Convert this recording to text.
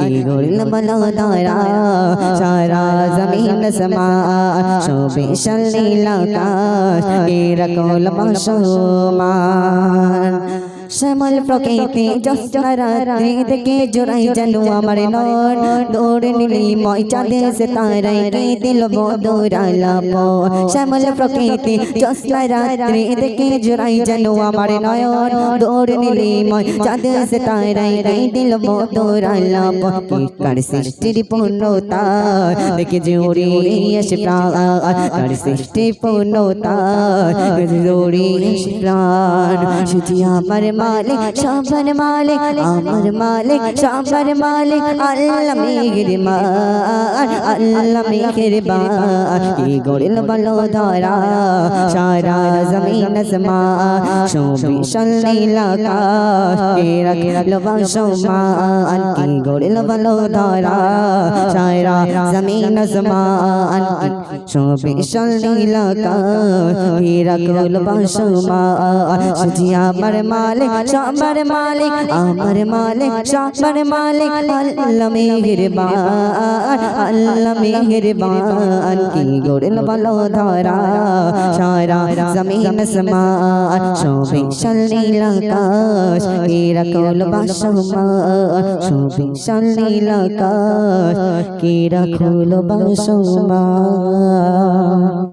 কি গরিল বলো ধরা সারা জমিন সমা শোভে বাসমান শ্যামল প্রকৃতি জস্তারা দেখে জোড়াই জানু আমার নন দৌড় নিলি মই চাঁদে সে তারাই কে দিল বদরালাপ শ্যামল প্রকৃতি জস্তারা দেখে জোড়াই জানু আমার নয়ন দৌড় নিলি মই চাঁদে সে তারাই কে দিল বদরালাপ কার সৃষ্টির পূর্ণতা দেখে জোড়ে এসে প্রাণ কার সৃষ্টি পূর্ণতা জোড়ে এসে প্রাণ শুধু আমার মালিক সবার মালিক আমার মালিক সবার মালিক আল্লাহ মেহেরবান আল্লাহ মেহেরবান কি গড়ল বলো ধরা সারা জমিন সমা শোভি সল্লীল আকাশ কে রাখল বাসমান কি গড়ল বলো ধরা সারা জমিন সমান শোভি সল্লীল আকাশ কে রাখল বাসমান সুজি আমার মালিক সবার মালিক, আমার মালিক সবার মালিক, আল্লাহ মেহেরবান আল্লাহ মেহেরবান, কি গড়ল বলো ধরা, সারা জমিন সমান শোভে সল্লীল আকাশ কেরা কল বাসমান শোভে সল্লীল আকাশ কেরা খোল বাসমান।